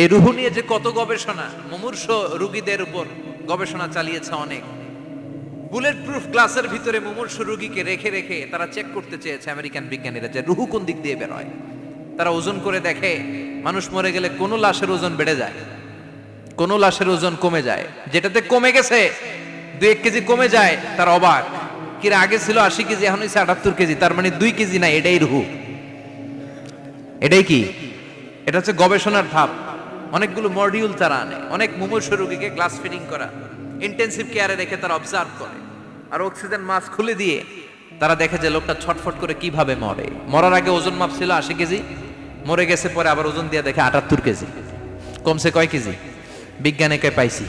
এই রুহু নিয়ে যে কত গবেষণা, মুমূর্ষ রুগীদের উপর গবেষণা চালিয়েছে অনেক। বুলেট প্রুফ গ্লাসের ভিতরে মুমূর্ষ রুগীকে রেখে রেখে তারা চেক করতে চেয়েছে আমেরিকান বিজ্ঞানীরা যে রুহু কোন দিক দিয়ে বেরোয়। তারা ওজন করে দেখে, মানুষ মরে গেলে কোনো লাশের ওজন বেড়ে যায়, কোনো লাশের ওজন কমে যায়। যেটাতে কমে গেছে, দু এক কেজি কমে যায়, তার অবাক। কিরা আগে ছিল আশি কেজি, এখন হয়েছে আটাত্তর কেজি, তার মানে দুই কেজি না এটাই রুহু। এটাই কি? এটা হচ্ছে গবেষণার ধাপ। অনেকগুলো মডিউল তারা আনে। অনেক মুমূর্ষ রোগীকে গ্লাস ফিটিং করা। ইন্টেন্সিভ কেয়ারে রেখে তারা অবজার্ভ করে। আর অক্সিজেন মাস্ক খুলে দিয়ে তারা দেখে যে লোকটা ছটফট করে কীভাবে মরে। মরার আগে ওজন মাপ ছিল আশি কেজি, মরে গেছে পরে আবার ওজন দিয়ে দেখে আটাত্তর কেজি, কমছে কয় কেজি? বিজ্ঞানে কয় পাইছি?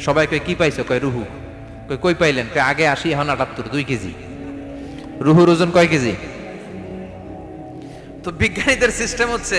সবাই কয়, কি পাইছো? কয়, রুহু। কই কই পাইলেন? কয়, আগে আশি, এখন আটাত্তর, দুই কেজি। রুহুর ওজন কয় কেজি? তো বিজ্ঞানীদের সিস্টেম হচ্ছে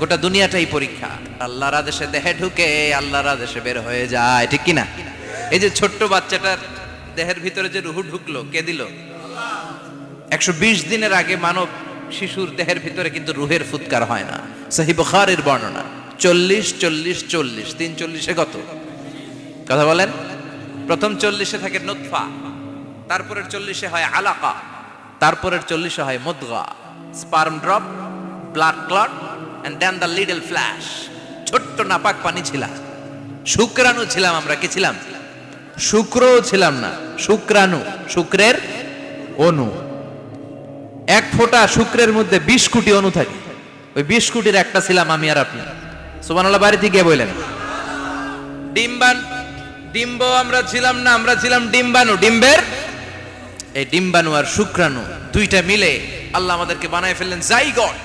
গোটা দুনিয়াটাই পরীক্ষা। আল্লাহর আদেশে দেহে ঢুকে, আল্লাহর আদেশে বের হয়ে যায়, ঠিক কিনা? এই যে ছোট্ট বাচ্চাটার দেহের ভিতরে যে রুহু ঢুকলো, কে দিল? একশো বিশ দিনের আগে মানব শিশুর দেহের ভিতরে কিন্তু রুহের ফুৎকার হয় না। সহি বুখারের বর্ণনা, চল্লিশ চল্লিশ চল্লিশ, তিন চল্লিশে কত? কথা বলেন। প্রথম চল্লিশে থাকে নুৎফা তারপরের চল্লিশে হয় আলাকা, তারপরের চল্লিশে হয় মুদগা। Sperm drop, blood clot and then the little flesh ছোট্ট নাপাক পানি ছিলাম। শুক্রাণু ছিলাম আমরা, কি ছিলাম? শুক্রও ছিলাম না, শুক্রাণু, শুক্রের অনু এক ফোঁটা শুক্রের মধ্যে বিশ কোটি অনু থাকে। ওই বিশ কোটির একটা ছিলাম আমি আর আপনি। সুবানাল্লাহ বাড়িতে গিয়ে বললেন। ডিম্বান, ডিম্ব আমরা ছিলাম না, আমরা ছিলাম ডিম্বাণু। ডিম্বের? এই ডিম্বাণু আর শুক্রাণু দুইটা মিলে আল্লাহ আমাদেরকে বানায় ফেললেন, জাইগট।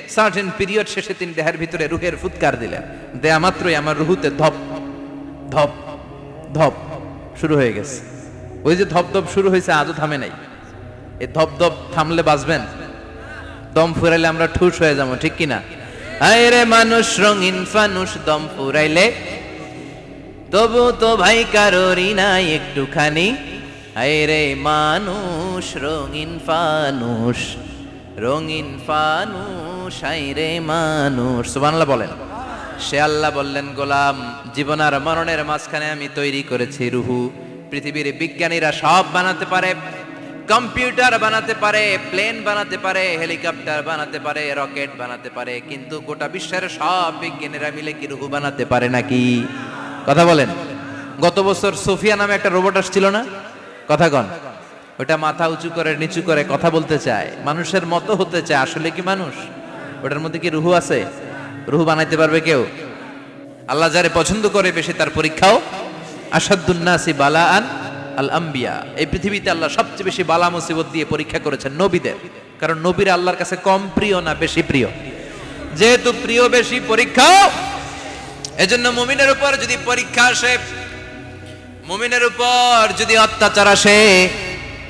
সার্টেন পিরিয়ড শেষে তিনি দেহের ভিতরে রুহের ফুৎকার দিলেন। দেয়া মাত্রই আমার রুহুতে ধপ ধপ ধপ শুরু হয়ে গেছে। ওই যে ধপ ধপ শুরু হয়েছে, আজও থামে নাই। এই ধপ ধপ থামলে বাঁচবেন? দম ফুরাইলে আমরা ঠুস হয়ে যাব, ঠিক কিনা? আয় মানুষ, রঙিন ফানুষ, দম ফুরাইলে তবু তো ভাই কারোরই নাই একটুখানি। রে মানুষ, রঙিন ফানুষ রঙিন ফানুষ। রে মানুষ। সুবহানাল্লাহ বলেন। সে আল্লাহ বললেন, গোলাম, জীবন আর মরণের মাঝখানে আমি তৈরি করেছি রুহু। পৃথিবীর বিজ্ঞানীরা সব বানাতে পারে, কম্পিউটার বানাতে পারে, প্লেন বানাতে পারে, হেলিকপ্টার বানাতে পারে, রকেট বানাতে পারে, কিন্তু গোটা বিশ্বের সব বিজ্ঞানীরা মিলে কি রুহু বানাতে পারে নাকি? কথা বলেন। গত বছর সোফিয়া নামে একটা রোবট আসছিল না? কথা কন। ওটা মাথা উঁচু করে, নিচু করে কথা বলতে চায়। মানুষের মতো হতে চায়। আসলে কি মানুষ? ওটার মধ্যে কি রুহু আছে? রুহু বানাইতে পারবে কেউ? আল্লাহ যারে পছন্দ করে বেশি তার পরীক্ষাও। আসাদুন্নাসি বালা আন আল আম্বিয়া এই পৃথিবীতে আল্লাহ সবচেয়ে বেশি বালা মুসিবত দিয়ে পরীক্ষা করেছেন নবীদের। কারণ নবীর আল্লাহর কাছে কম প্রিয় না বেশি প্রিয়? যেহেতু প্রিয় বেশি পরীক্ষাও, এজন্য মুমিনের উপর যদি পরীক্ষা আসে, মুমিনের উপর যদি অত্যাচার আসে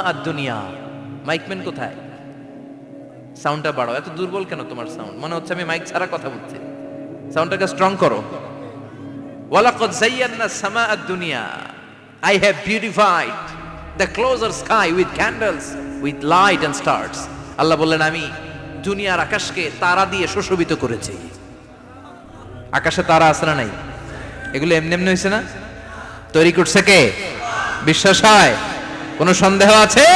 আদ-দুনিয়া কোথায়? সাউন্ডটা এত দুর্বল কেন তোমার সাউন্ড? মনে হচ্ছে আমি মাইক কথা বলছি। সাউন্ডটাকে স্ট্রং করো। আদ-দুনিয়া I sky candles light and Allah বললেন, আমি দুনিয়ার আকাশকে তারা দিয়ে সুশোভিত করেছি। আকাশে তারা আসরা নাই? এগুলো এমনি এমনি হয়েছে না? তৈরি করছে কে? বিশ্বাস হয়? কোনো সন্দেহ আছে?